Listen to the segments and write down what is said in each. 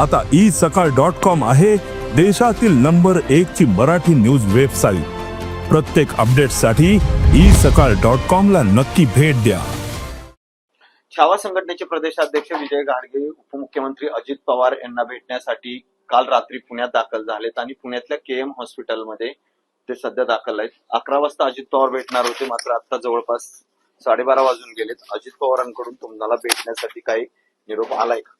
आता ई सकाळ dot com आहे देशातील नंबर एक ची मराठी न्यूज वेबसाईट. प्रत्येक अपडेटसाठी ई सकाळ डॉट कॉम ला नक्की भेट द्या. छावा संघटनेचे प्रदेशाध्यक्ष विजय गाडगे उपमुख्यमंत्री अजित पवार यांना भेटण्यासाठी काल रात्री पुण्यात दाखल झालेत आणि पुण्यातल्या के एम हॉस्पिटलमध्ये ते सध्या दाखल आहेत. अकरा वाजता अजित पवार भेटणार होते मात्र आता जवळपास साडेबारा वाजून गेलेत. अजित पवारांकडून तुम्हाला भेटण्यासाठी काही निरोप आलाय का?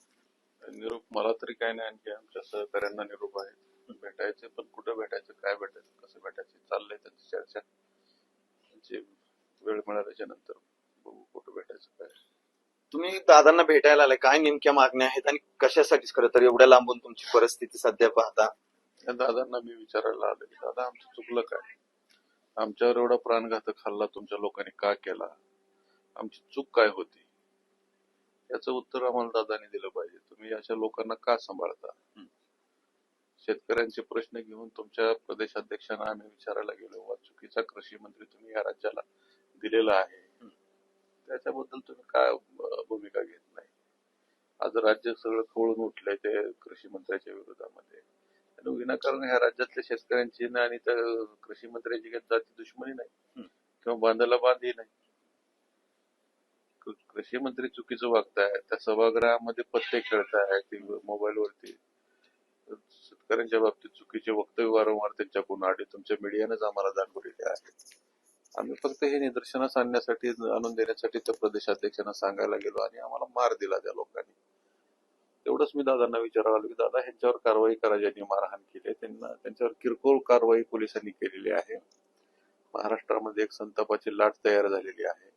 निरोप मला तरी काय नाही आणखी. आमच्या सहकाऱ्यांना निरोप आहे भेटायचे पण कुठं भेटायचं काय भेटायचं कसं भेटायचं चाललंय त्यांची चर्चा. त्यांची वेळ मिळाल्याच्या नंतर बघू कुठं भेटायचं काय. तुम्ही दादांना भेटायला आलाय. काय नेमक्या मागण्या आहेत आणि कशासाठीच खरं तर एवढ्या लांबून तुमची परिस्थिती सध्या पाहता? दादांना मी विचारायला आलो की दादा आमचं चुकलं काय? आमच्यावर एवढा प्राणघातक हल्ला तुमच्या लोकांनी का केला? आमची चूक काय होती? याचं उत्तर आम्हाला दादानी दिलं पाहिजे. तुम्ही अशा लोकांना का सांभाळता? शेतकऱ्यांचे प्रश्न घेऊन तुमच्या प्रदेशाध्यक्षांना आम्ही विचारायला गेलो. वा चुकीचा कृषी मंत्री तुम्ही या राज्याला दिलेला आहे. त्याच्याबद्दल तुम्ही काय भूमिका घेत नाही? आज राज्य सगळं खवळून उठलंय ते कृषी मंत्र्याच्या विरोधामध्ये. आणि विनाकारण ह्या राज्यातल्या शेतकऱ्यांची ना आणि त्या कृषी मंत्र्याची काही जाती दुश्मनी नाही. किंवा बांधायला बांधही नाही. कृषी मंत्री चुकीचं वागताय त्या सभागृहामध्ये पत्ते खेळताय ते मोबाईल वरती शेतकऱ्यांच्या बाबतीत चुकीचे वक्तव्य वारंवार त्यांच्याकडून आले. तुमच्या मीडियानेच आम्हाला दाखवलेले आहे. आम्ही फक्त हे निदर्शनास आणण्यासाठी आणून देण्यासाठी त्या प्रदेशाध्यक्षांना सांगायला गेलो आणि आम्हाला मार दिला त्या लोकांनी. तेवढंच मी दादांना विचारावं आलो की दादा ह्यांच्यावर कारवाई करा ज्यांनी मारहाण केली त्यांना त्यांच्यावर किरकोळ कारवाई पोलिसांनी केलेली आहे. महाराष्ट्रामध्ये एक संतापाची लाट तयार झालेली आहे.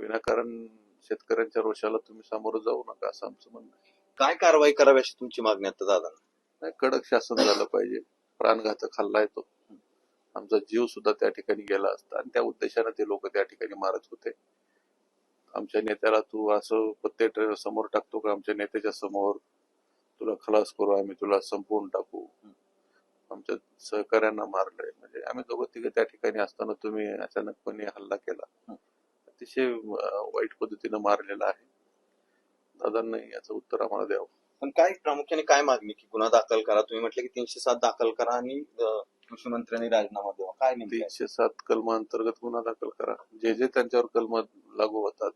विनाकारण शेतकऱ्यांच्या रोषाला तुम्ही सामोरं जाऊ नका असं आमचं म्हणणं आहे. काय कारवाई करावी अशी तुमची मागणी आता दादांना नाही, कडक शासन झालं पाहिजे. प्राणघातक हल्ला येतो आमचा जीव सुद्धा त्या ठिकाणी गेला असता आणि त्या उद्देशाने ते लोक त्या ठिकाणी मारत होते. आमच्या नेत्याला तू असं पत्ते ट- समोर टाकतो का? आमच्या नेत्याच्या समोर. तुला खलास करू आम्ही तुला संपवून टाकू. आमच्या सहकाऱ्यांना मारलंय. म्हणजे आम्ही दोघं तिघे त्या ठिकाणी असताना तुम्ही अचानकपणे हल्ला केला. अतिशय वाईट पद्धतीनं मारलेला आहे. दादांना याचं उत्तर आम्हाला द्यावं. पण काय प्रामुख्याने काय मागणी? की गुन्हा दाखल करा. तुम्ही म्हटलं की तीनशे सात दाखल करा आणि कृषी मंत्र्यांनी राजीनामा द्यावा. काय? तीनशे सात कलम अंतर्गत गुन्हा दाखल करा. जे जे त्यांच्यावर कलम लागू होतात.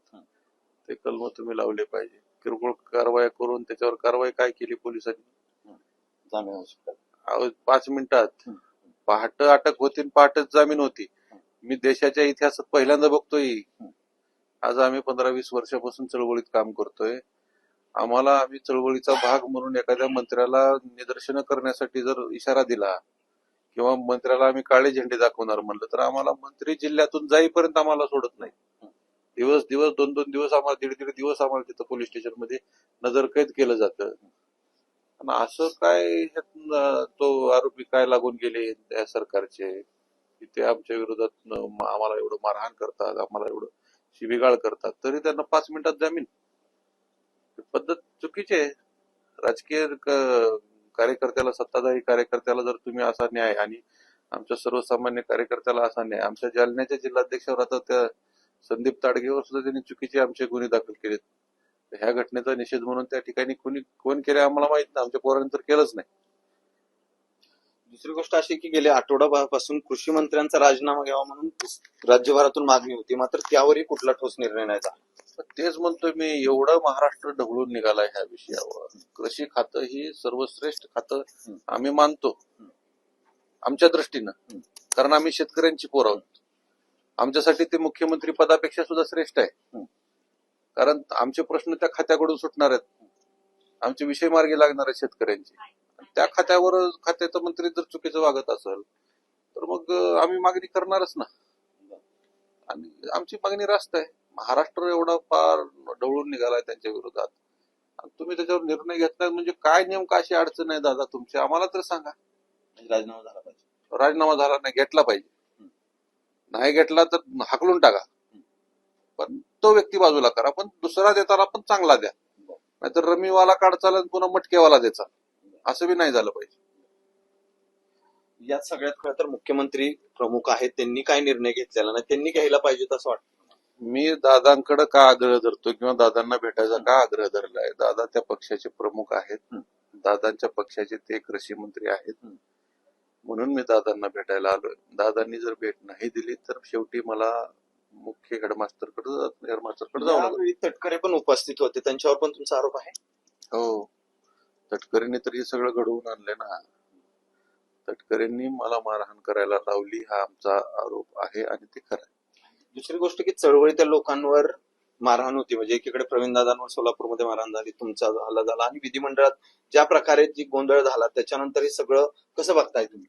ते कलम तुम्ही लावले पाहिजे. किरकोळ कारवाया करून त्याच्यावर कारवाई काय केली पोलिसांनी? पाच मिनिटात. पहाट अटक होती आणि पहाटच जामीन होती. मी देशाच्या इतिहासात पहिल्यांदा बघतोय. आज आम्ही पंधरा वीस वर्षापासून चळवळीत काम करतोय. आम्हाला आम्ही चळवळीचा भाग म्हणून एखाद्या मंत्र्याला निदर्शनं करण्यासाठी जर इशारा दिला किंवा मंत्र्याला आम्ही काळे झेंडे दाखवणार म्हणलं तर आम्हाला मंत्री जिल्ह्यातून जाईपर्यंत आम्हाला सोडत नाही. दिवस दिवस दोन दोन दिवस आम्हाला दीड दीड दिवस आम्हाला तिथं पोलीस स्टेशनमध्ये नजरकैद केलं जातं. आणि असं काय ह्यात, तो आरोपी काय लागून गेले त्या सरकारचे? की ते आमच्या विरोधात आम्हाला एवढं मारहाण करतात आम्हाला एवढं शिबिगाळ करतात. तरी त्यांना पाच मिनिटात जामीन. पद्धत चुकीची आहे. राजकीय कार्यकर्त्याला सत्ताधारी कार्यकर्त्याला जर तुम्ही असा न्याय आणि आमच्या सर्वसामान्य कार्यकर्त्याला असा न्याय आमच्या जालन्याच्या जिल्हाध्यक्षावर आता त्या संदीप ताडगेवर सुद्धा त्यांनी चुकीचे आमचे गुन्हे दाखल केलेत. ह्या घटनेचा निषेध म्हणून त्या ठिकाणी कोणी कोण केले आम्हाला माहीत नाही. आमच्या पोरांनी तर केलंच नाही. दुसरी गोष्ट अशी की गेल्या आठवड्यापासून कृषी मंत्र्यांचा राजीनामा घ्यावा म्हणून राज्यभरातून मागणी होती. मात्र त्यावरही कुठला ठोस निर्णय नाही झाला. तर तेच म्हणतोय मी एवढं महाराष्ट्र ढवळून निघालाय ह्या विषयावर. कृषी खातं ही सर्वश्रेष्ठ खातं हं. आम्ही मानतो. आमच्या दृष्टीनं. कारण आम्ही शेतकऱ्यांची पोर आहोत. आमच्यासाठी ते मुख्यमंत्री पदापेक्षा सुद्धा श्रेष्ठ आहे. हं. कारण आमचे प्रश्न त्या खात्याकडून सुटणार आहेत. आमचे विषय मार्गी लागणार आहेत शेतकऱ्यांचे. त्या खात्यावर खात्याचा मंत्री जर चुकीचं वागत असेल तर मग आम्ही मागणी करणारच ना. आणि आमची मागणी रास्त आहे. महाराष्ट्र एवढा फार ढवळून निघालाय त्यांच्या विरोधात. आणि तुम्ही त्याच्यावर निर्णय घेतलाय म्हणजे काय नेमकं अशी अडचण आहे दादा तुमची? आम्हाला तर सांगा. राजीनामा झाला पाहिजे. राजीनामा झाला नाही घेतला पाहिजे. नाही घेतला तर हाकलून टाका. पण तो व्यक्ती बाजूला करा. पण दुसरा देताना पण चांगला द्या. नाहीतर रमीवाला काढचाल आणि पुन्हा मटकेवाला द्याचा असं बी नाही झालं पाहिजे. यात सगळ्यात खरं तर मुख्यमंत्री प्रमुख आहेत त्यांनी काय निर्णय घेतलेला नाही त्यांनी घ्यायला पाहिजे असं वाटतं. मी दादांकडे का आग्रह धरतो किंवा दादांना भेटायचा का आग्रह धरलाय दादा त्या पक्षाचे प्रमुख आहेत. दादांच्या पक्षाचे ते कृषी मंत्री आहेत. म्हणून मी दादांना भेटायला आलोय. दादांनी जर भेट नाही दिली तर शेवटी मला मुख्य हेडमास्टरकडे हेडमास्टरकडे जावं लागेल. यावेळी तटकरे पण उपस्थित होते. त्यांच्यावर पण तुमचा आरोप आहे? हो. तटकरेंनी तर हे सगळं घडवून आणलंय ना. तटकरेंनी मला मारहाण करायला लावली हा आमचा आरोप आहे आणि ते खरं आहे. दुसरी गोष्ट की चळवळीच्या लोकांवर मारहाण होती. म्हणजे एकीकडे प्रवीण दादांवर सोलापूरमध्ये मारहाण झाली तुमचा हल्ला झाला आणि विधिमंडळात ज्या प्रकारे जी गोंधळ झाला त्याच्यानंतर हे सगळं कसं बघताय तुम्ही?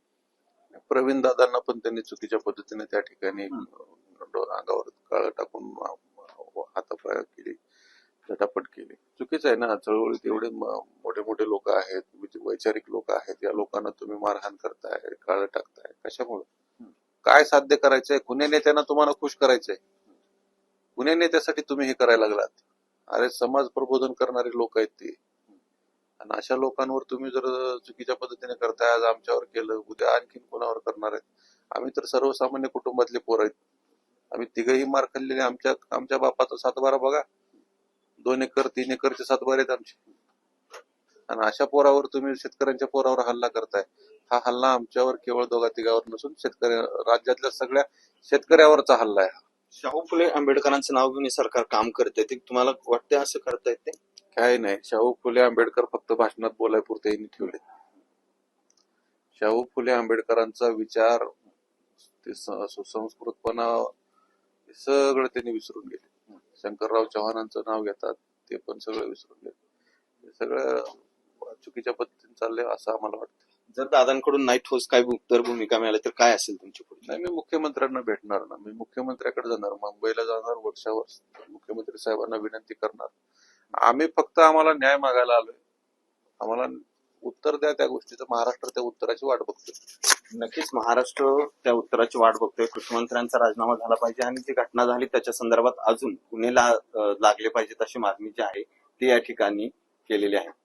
प्रवीण दादांना पण त्यांनी चुकीच्या पद्धतीने त्या ठिकाणी अंगावर काळ टाकून हातापाय केली झटापट केली. चुकीचं आहे ना चळवळीत एवढे मोठे मोठे लोक आहेत विच- वैचारिक लोक आहेत या लोकांना तुम्ही मारहाण करताय काळ टाकताय कशामुळे. काय साध्य करायचंय? कुण्या नेत्यांना तुम्हाला खुश करायचंय. कुण्या नेत्यासाठी तुम्ही हे करायला लागलात. अरे समाज प्रबोधन करणारे लोक आहेत ते. आणि अशा लोकांवर तुम्ही जर चुकीच्या पद्धतीने करताय आज आमच्यावर केलं उद्या आणखीन कोणावर करणार आहेत? आम्ही तर सर्वसामान्य कुटुंबातले पोर आहेत. आम्ही तिघही मार खाल्लेले आमच्या आमच्या बापाचा सातबारा बघा. दोन एकर तीन एकरचे सातबारे आहेत आमचे. आणि अशा पोरावर तुम्ही शेतकऱ्यांच्या पोरावर हल्ला करताय. हा हल्ला आमच्यावर केवळ दोघा तिघावर नसून शेतकरी राज्यातल्या सगळ्या शेतकऱ्यावरचा हल्ला आहे. शाहू फुले आंबेडकरांचं नाव घेऊन हे सरकार काम करते ते तुम्हाला वाटते असं करतायत ते? काय नाही. शाहू फुले आंबेडकर फक्त भाषणात बोलायपुरते यांनी ठेवले शाहू फुले आंबेडकरांचा विचार ते सुसंस्कृतपणा हे सगळं त्यांनी विसरून गेले. शंकरराव चव्हाणांचं नाव घेतात ते पण सगळं विसरून गेले. सगळं चुकीच्या पद्धतीने चाललंय असं आम्हाला वाटतं. जर दादांकडून नाही ठोस काय उत्तर भूमिका मिळाली तर काय असेल तुमची पुढची नाही मी मुख्यमंत्र्यांना भेटणार ना. मी मुख्यमंत्र्याकडे जाणार. मुंबईला जाणार वर्षावर मुख्यमंत्री साहेबांना विनंती करणार. आम्ही फक्त आम्हाला न्याय मागायला आलोय. आम्हाला उत्तर द्या त्या गोष्टीचं. महाराष्ट्र त्या उत्तराची वाट बघतोय. नक्कीच महाराष्ट्र त्या उत्तराची वाट बघतोय. कृषीमंत्र्यांचा राजीनामा झाला पाहिजे आणि जी घटना झाली त्याच्या संदर्भात अजून गुन्हे ला- अं, लागले पाहिजेत अशी मागणी जी आहे ती या ठिकाणी केलेली आहे.